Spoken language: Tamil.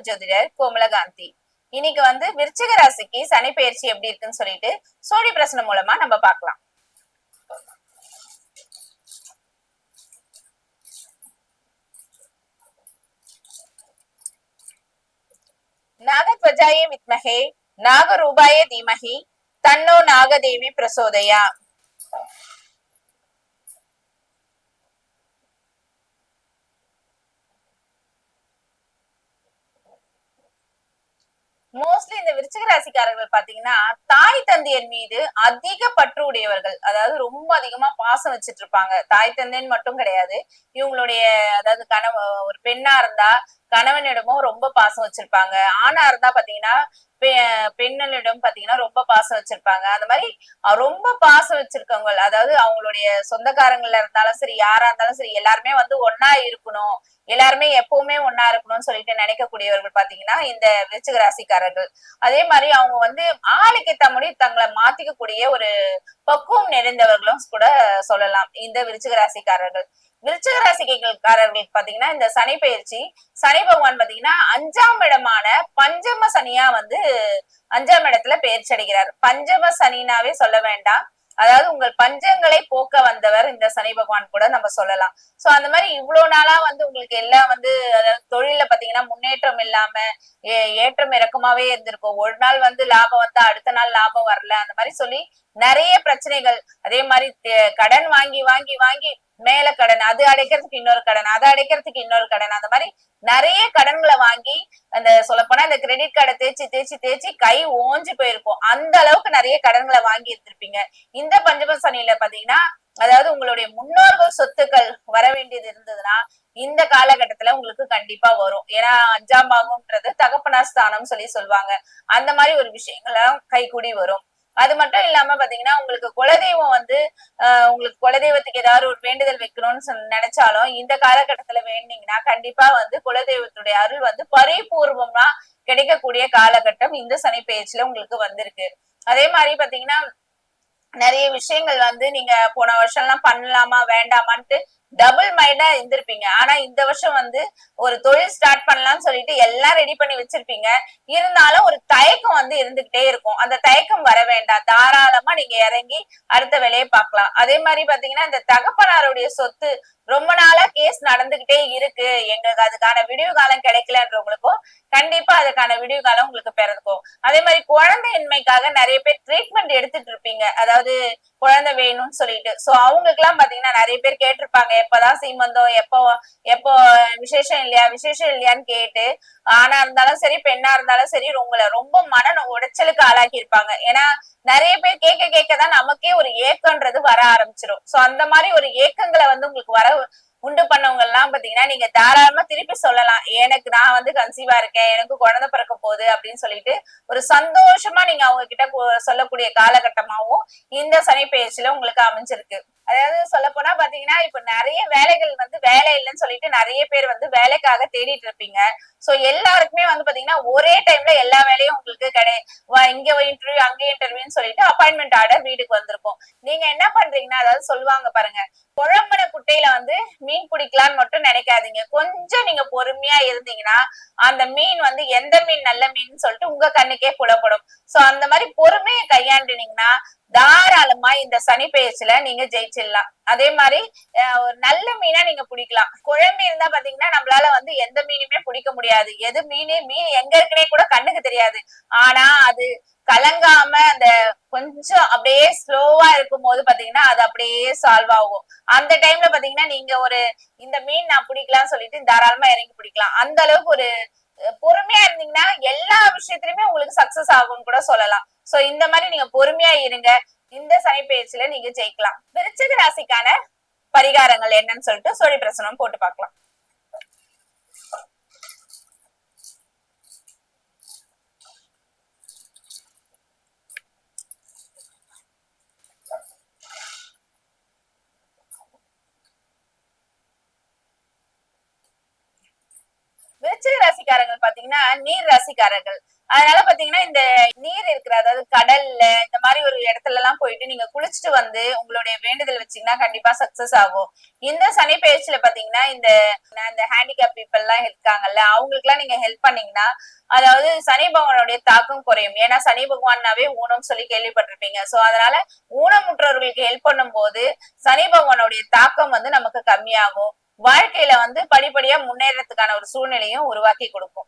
நாகசக்தி ஜோதிடர் கோமலகாந்தி இன்னைக்கு வந்து விருச்சிக ராசிக்கு சனி பயிற்சி எப்படி இருக்குன்னு சொல்லிட்டு சோழி பிரசனம் மூலமா நம்ம பார்க்கலாம். நாகத்வஜாயே வித்மகே நாகரூபாய தீமகி தன்னோ நாகதேவி பிரசோதயா மோஸ்ட்லி இந்த விருச்சிக ராசிக்காரர்கள் பாத்தீங்கன்னா தாய் தந்தையர் மீது அதிக பற்று உடையவர்கள். அதாவது ரொம்ப அதிகமா பாசம் வச்சிட்டு இருப்பாங்க. தாய் தந்தைன்னு மட்டும் கிடையாது. இவங்களுடைய அதாவது கணவ ஒரு பெண்ணா இருந்தா கணவனிடமும் ரொம்ப பாசம் வச்சிருப்பாங்க. ஆணா இருந்தா பாத்தீங்கன்னா பெ- பெண்ணிடம் பாத்தீங்கன்னா ரொம்ப பாசம் வச்சிருப்பாங்க. அந்த மாதிரி ரொம்ப பாசம் வச்சிருக்கவங்க அதாவது அவங்களுடைய சொந்தக்காரங்கள இருந்தாலும் சரி யாரா இருந்தாலும் சரி எல்லாருமே வந்து ஒன்னா இருக்கணும். எல்லாருமே எப்பவுமே ஒன்னா இருக்கணும்னு சொல்லிட்டு நினைக்கக்கூடியவர்கள் பாத்தீங்கன்னா இந்த விருச்சிக ராசிக்காரர்கள். அதே மாதிரி அவங்க வந்து ஆளுக்கு ஏத்த தங்களை தங்களை மாத்திக்கக்கூடிய ஒரு பக்குவம் நிறைந்தவர்களும் கூட சொல்லலாம். இந்த விருச்சிக ராசிக்காரர்கள். விருச்சிக ராசிக்காரர்களுக்கு பாத்தீங்கன்னா இந்த சனி பயிற்சி சனி பகவான் பாத்தீங்கன்னா அஞ்சாம் இடமான பஞ்சம சனியா வந்து அஞ்சாம் இடத்துல பயிற்சி அடைகிறார். பஞ்சம சனினாவே சொல்ல வேண்டாம். அதாவது உங்கள் பஞ்சங்களை போக்க வந்தவர் இந்த சனி பகவான் கூட நம்ம சொல்லலாம். சோ அந்த மாதிரி இவ்வளவு நாளா வந்து உங்களுக்கு எல்லாம் வந்து அதாவது தொழில பாத்தீங்கன்னா முன்னேற்றம் இல்லாம ஏ- ஏற்றம் இறக்கமாவே இருந்திருக்கும். ஒரு நாள் வந்து லாபம் வந்தா அடுத்த நாள் லாபம் வரல. அந்த மாதிரி சொல்லி நிறைய பிரச்சனைகள் அதே மாதிரி கடன் வாங்கி வாங்கி வாங்கி மேல கடன் அது அடைக்கிறதுக்கு இன்னொரு கடன் அதை அடைக்கிறதுக்கு இன்னொரு கடன் அந்த மாதிரி நிறைய கடன்களை வாங்கி அந்த சொல்லப்போனா இந்த கிரெடிட் கார்டை தேய்ச்சி தேய்ச்சி தேய்ச்சி கை ஓஞ்சு போயிருக்கும். அந்த அளவுக்கு நிறைய கடன்களை வாங்கி இருந்திருப்பீங்க. இந்த பஞ்சம சனியில பாத்தீங்கன்னா அதாவது உங்களுடைய முன்னோர்கள் சொத்துக்கள் வர வேண்டியது இருந்ததுன்னா இந்த காலகட்டத்துல உங்களுக்கு கண்டிப்பா வரும். ஏன்னா அஞ்சாம் பாகம்ன்றது தகப்பனார் ஸ்தானம் சொல்லி சொல்லுவாங்க. அந்த மாதிரி ஒரு விஷயங்கள்லாம் கைகூடி வரும். அது மட்டும் இல்லாம பாத்தீங்கன்னா உங்களுக்கு குலதெய்வம் வந்து ஆஹ் உங்களுக்கு குலதெய்வத்துக்கு ஏதாவது ஒரு வேண்டுதல் வைக்கணும்னு நினைச்சாலும் இந்த காலகட்டத்துல வேண்டிங்கன்னா கண்டிப்பா வந்து குலதெய்வத்துடைய அருள் வந்து பரிபூர்வமா கிடைக்கக்கூடிய காலகட்டம் இந்த சனி பேச்சுல உங்களுக்கு வந்திருக்கு. அதே மாதிரி பாத்தீங்கன்னா நிறைய விஷயங்கள் வந்து நீங்க போன வருஷம் எல்லாம் பண்ணலாமா வேண்டாமான்ட்டு டபுள் மைண்டா இருந்திருப்பீங்க. ஆனா இந்த வருஷம் வந்து ஒரு தொழில் ஸ்டார்ட் பண்ணலாம்னு சொல்லிட்டு எல்லாம் ரெடி பண்ணி வச்சிருப்பீங்க. இருந்தாலும் ஒரு தயக்கம் வந்து இருந்துகிட்டே இருக்கும். அந்த தயக்கம் வர வேண்டாம். தாராளமா நீங்க இறங்கி அடுத்த வேலையை பார்க்கலாம். அதே மாதிரி பாத்தீங்கன்னா இந்த தகப்பனாருடைய சொத்து ரொம்ப நாளா கேஸ் நடந்துகிட்டே இருக்கு. எங்களுக்கு அதுக்கான விடிவு காலம் கிடைக்கலன்றவங்களுக்கும் கண்டிப்பா அதுக்கான விடிவு காலம் உங்களுக்கு பிறந்துக்கும் அதே மாதிரி குழந்தையின்மைக்காக நிறைய பேர் ட்ரீட்மெண்ட் எடுத்துட்டு இருப்பீங்க. அதாவது குழந்தை வேணும்னு சொல்லிட்டு. சோ அவங்களுக்கு எல்லாம் பாத்தீங்கன்னா நிறைய பேர் கேட்டிருப்பாங்க எப்பதான் சீமந்தம் எப்போ எப்போ விசேஷம் இல்லையா விசேஷம் இல்லையான்னு கேட்டு. ஆனா இருந்தாலும் சரி பெண்ணா இருந்தாலும் சரி உங்களை ரொம்ப மன உடைச்சலுக்கு ஆளாக்கி இருப்பாங்க ஏன்னா நிறைய பேர் கேட்க கேட்க தான் நமக்கே ஒரு ஏக்கம்ன்றது வர ஆரம்பிச்சிரும். சோ அந்த மாதிரி ஒரு ஏக்கங்களை வந்து உங்களுக்கு வர உண்டு பண்ணவங்க எல்லாம் பாத்தீங்கன்னா நீங்க தாராளமா திருப்பி சொல்லலாம். எனக்கு நான் வந்து கன்சீவா இருக்கேன். எனக்கு குழந்தை பிறக்க போகுது அப்படின்னு சொல்லிட்டு ஒரு சந்தோஷமா நீங்க அவங்க கிட்ட சொல்லக்கூடிய காலகட்டமாவும் இந்த சனி பயிற்சியில உங்களுக்கு அமைஞ்சிருக்கு. அதாவது சொல்ல போனா பாத்தீங்கன்னா இப்ப நிறைய வேலைகள் வந்து வேலை இல்லைன்னு சொல்லிட்டு நிறைய பேர் வந்து வேலைக்காக தேடிட்டு இருப்பீங்க. சோ எல்லாருக்குமே வந்து பாத்தீங்கன்னா ஒரே டைம்ல எல்லா வேலையும் உங்களுக்கு கிடை வா- இங்க இன்டர்வியூ அங்கே இன்டர்வியூன்னு சொல்லிட்டு அப்பாயின்மெண்ட் ஆர்டர் வீட்டுக்கு வந்திருக்கும். நீங்க என்ன பண்றீங்கன்னா அதாவது சொல்லுவாங்க பாருங்க குழம்புன குட்டையில வந்து மீன் பிடிக்கலாம்னு மட்டும் நினைக்காதீங்க. கொஞ்சம் நீங்க பொறுமையா இருந்தீங்கன்னா அந்த மீன் வந்து எந்த மீன் நல்ல மீன் சொல்லிட்டு உங்க கண்ணுக்கே புலப்படும். சோ அந்த மாதிரி பொறுமையை கையாண்டுனீங்கன்னா தாராளமா இந்த சனி பெயர்ச்சியில நீங்க ஜெயிச்சிடலாம். அதே மாதிரி ஒரு நல்ல மீனா நீங்க பிடிக்கலாம். குழம்பு இருந்தா பாத்தீங்கன்னா நம்மளால வந்து எந்த மீனுமே பிடிக்க முடியாது. எது மீனே மீன் எங்க இருக்குன்னே கூட கண்ணுக்கு தெரியாது. ஆனா அது கலங்காம அந்த கொஞ்சம் அப்படியே ஸ்லோவா இருக்கும் போது பாத்தீங்கன்னா அது அப்படியே சால்வ் ஆகும். அந்த டைம்ல பாத்தீங்கன்னா நீங்க ஒரு இந்த மீன் நான் பிடிக்கலாம்னு சொல்லிட்டு தாராளமா இறங்கி பிடிக்கலாம். அந்த அளவுக்கு ஒரு பொறுமையா இருந்தீங்கன்னா எல்லா விஷயத்திலுமே உங்களுக்கு சக்சஸ் ஆகும்னு கூட சொல்லலாம். சோ இந்த மாதிரி நீங்க பொறுமையா இருங்க. இந்த சனி பயிற்சியில நீங்க ஜெயிக்கலாம். விருச்சிக ராசிக்கான பரிகாரங்கள் என்னன்னு சொல்லிட்டு சோழி பிரசனம் போட்டு பார்க்கலாம் விருச்சிக ராசிக்காரங்கள் பாத்தீங்கன்னா நீர் ராசிக்காரர்கள். அதனால பாத்தீங்கன்னா இந்த நீர் இருக்கிற அதாவது கடல்ல இந்த மாதிரி ஒரு இடத்துல எல்லாம் போயிட்டு நீங்க குளிச்சுட்டு வந்து உங்களுடைய வேண்டுதல் வச்சீங்கன்னா கண்டிப்பா சக்சஸ் ஆகும். இந்த சனி பயிற்சியில பாத்தீங்கன்னா இந்த இந்த ஹேண்டிகேப் பீப்புள் எல்லாம் இருக்காங்கல்ல அவங்களுக்கு எல்லாம் நீங்க ஹெல்ப் பண்ணீங்கன்னா அதாவது சனி பகவானுடைய தாக்கம் குறையும். ஏன்னா சனி பகவான்னாவே ஊனம் சொல்லி கேள்விப்பட்டிருப்பீங்க. சோ அதனால ஊனமுற்றவர்களுக்கு ஹெல்ப் பண்ணும்போது சனி பகவானுடைய தாக்கம் வந்து நமக்கு கம்மியாகும். வாழ்க்கையில வந்து படிப்படியா முன்னேறதுக்கான ஒரு சூழ்நிலையும் உருவாக்கி கொடுக்கும்.